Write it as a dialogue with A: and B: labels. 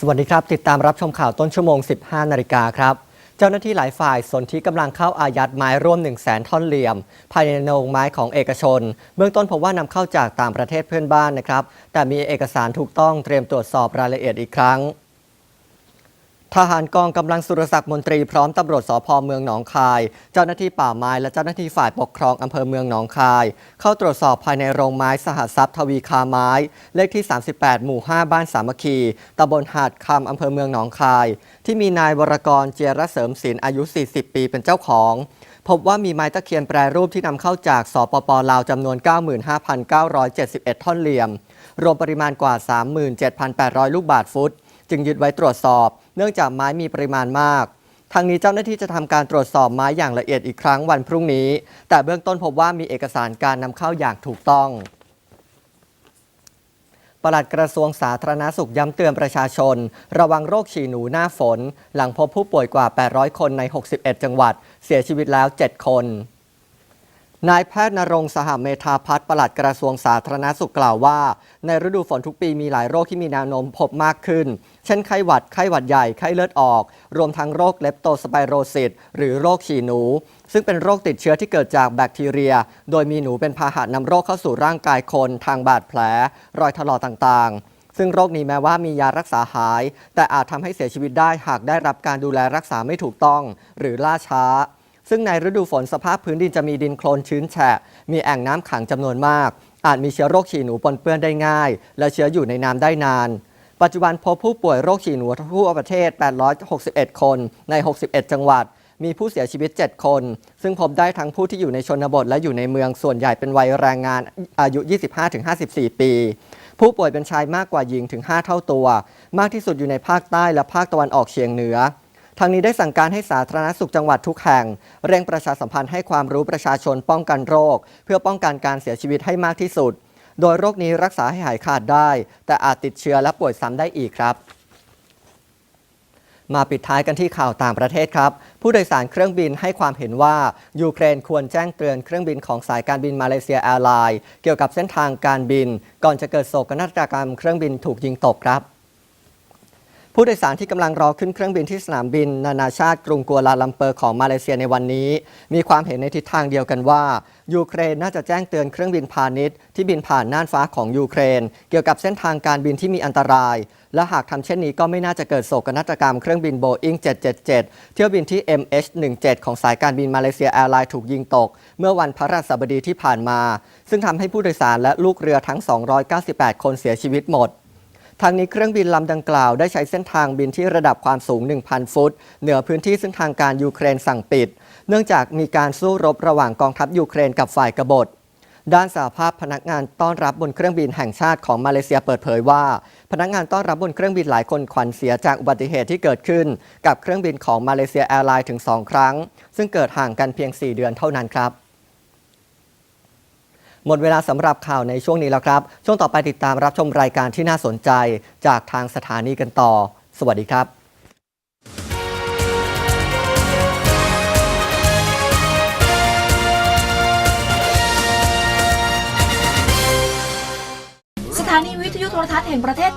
A: สวัสดีครับ ติดตามรับชมข่าวต้นชั่วโมง 15 นาฬิกาครับ เจ้าหน้าที่หลายฝ่ายสนที่กำลังเข้าอายัดไม้ร่วม 1 0 0 0 0แสนท่อนเหลี่ยม ภายในโรงไม้ของเอกชน เบื้องต้นพบว่านำเข้าจากต่างประเทศเพื่อนบ้านนะครับ แต่มีเอกสารถูกต้องเตรียมตรวจสอบรายละเอียดอีกครั้ง ทหารกองกำลังสุรศักดิ์มนตรีพร้อมตำรวจสพเมืองหนองคาย เจ้าหน้าที่ป่าไม้และเจ้าหน้าที่ฝ่ายปกครองอำเภอเมืองหนองคาย เข้าตรวจสอบภายในโรงไม้สหทรัพย์ทวีคาไม้ เลขที่ 38 หมู่ 5 บ้านสามัคคีตำบลหาดคำอำเภอเมืองหนองคาย ที่มีนายวรกรเจรเสริมศิลป์อายุ 40 ปีเป็นเจ้าของ พบว่ามีไม้ตะเคียนแปรรูปที่นำเข้าจากสปปลาวจำนวน 95,971 ท่อนเหลี่ยม รวมปริมาณกว่า 37,800 ลูกบาทฟุต จึงยึดไว้ตรวจสอบ เนื่องจากไม้มีปริมาณมาก ทางนี้เจ้าหน้าที่จะทำการตรวจสอบไม้อย่างละเอียดอีกครั้งวันพรุ่งนี้ แต่เบื้องต้นพบว่ามีเอกสารการนำเข้าอย่างถูกต้องปลัดกระทรวงสาธารณาสุขย้ำเตือนประชาชน ระวังโรคฉี่หนูหน้าฝน หลังพบผู้ป่วยกว่า 800 คนใน 61 จังหวัด เสียชีวิตแล้ว 7 คน นายแพทย์นรงสหเมธาพัฒน์ปลัดกระทรวงสาธารณสุขกล่าวว่า ในฤดูฝนทุกปีมีหลายโรคที่มีแนวโน้มพบมากขึ้น เช่นไข้หวัด ไข้หวัดใหญ่ ไข้เลือดออก รวมทั้งโรคเลปโตสไปโรซิสหรือโรคฉี่หนู ซึ่งเป็นโรคติดเชื้อที่เกิดจากแบคทีเรีย โดยมีหนูเป็นพาหะนำโรคเข้าสู่ร่างกายคน ทางบาดแผล รอยถลอกต่างๆซึ่งโรคนี้แม้ว่ามียารักษาหาย แต่อาจทำให้เสียชีวิตได้หากได้รับการดูแลรักษาไม่ถูกต้อง หรือล่าช้า ซึ่งในฤดูฝนสภาพพื้นดินจะมีดินโคลนชื้นแฉะ มีแอ่งน้ำขังจำนวนมาก อาจมีเชื้อโรคฉี่หนูปนเปื้อนได้ง่าย และเชื้ออยู่ในน้ำได้นาน ปัจจุบันพบผู้ป่วยโรคฉี่หนูทั่วประเทศ 861 คนใน 61 จังหวัด มีผู้เสียชีวิต 7 คน ซึ่งพบได้ทั้งผู้ที่อยู่ในชนบทและอยู่ในเมืองส่วนใหญ่เป็นวัยแรงงานอายุ 25-54 ปีผู้ป่วยเป็นชายมากกว่าหญิงถึง 5 เท่าตัว มากที่สุดอยู่ในภาคใต้และภาคตะวันออกเฉียงเหนือ ทางนี้ได้สั่งการให้สาธารณสุขจังหวัดทุกแห่ง เร่งประชาสัมพันธ์ให้ความรู้ประชาชนป้องกันโรค เพื่อป้องกันการเสียชีวิตให้มากที่สุด โดยโรคนี้รักษาให้หายขาดได้ แต่อาจติดเชื้อและป่วยซ้ำได้อีกครับมาปิดท้ายกันที่ข่าวต่างประเทศครับ ผู้โดยสารเครื่องบินให้ความเห็นว่า ยูเครนควรแจ้งเตือนเครื่องบินของสายการบินมาเลเซียแอร์ไลน์เกี่ยวกับเส้นทางการบิน ก่อนจะเกิดโศกนาฏกรรมเครื่องบินถูกยิงตกครับ ผู้โดยสารที่กำลังรอขึ้นเครื่องบินที่สนามบิน นานาชาติกรุงกัวลาลัมเปอร์ของมาเลเซียในวันนี้ มีความเห็นในทิศทางเดียวกันว่า ยูเครนน่าจะแจ้งเตือนเครื่องบินพาณิชย์ที่บินผ่านน่านฟ้าของยูเครน เกี่ยวกับเส้นทางการบินที่มีอันตราย และหากทำเช่นนี้ก็ไม่น่าจะเกิดโศกนาฏกรรมเครื่องบินโบอิง777 เที่ยวบินที่ MH17 ของสายการบินมาเลเซียแอร์ไลน์ถูกยิงตก เมื่อวันพระราชบดีที่ผ่านมา ซึ่งทำให้ผู้โดยสารและลูกเรือทั้ง 298 คนเสียชีวิตหมด ทางนี้เครื่องบินลำดังกล่าวได้ใช้เส้นทางบินที่ระดับความสูง 1,000 ฟุต เหนือพื้นที่ซึ่งทางการยูเครนสั่งปิด เนื่องจากมีการสู้รบระหว่างกองทัพยูเครนกับฝ่ายกบฏด้านสหภาพพนักงานต้อนรับบนเครื่องบินแห่งชาติของมาเลเซียเปิดเผยว่า พนักงานต้อนรับบนเครื่องบินหลายคนขวัญเสียจากอุบัติเหตุที่เกิดขึ้น กับเครื่องบินของมาเลเซียแอร์ไลน์ถึง 2 ครั้ง ซึ่งเกิดห่างกันเพียง 4 เดือนเท่านั้นครับ หมดเวลาสำหรับข่าวในช่วงนี้แล้วครับ ช่วงต่อไปติดตามรับชมรายการที่น่าสนใจจากทางสถานีกันต่อ สวัสดีครับ
B: สถานีวิทยุโทรทัศน์แห่งประเทศ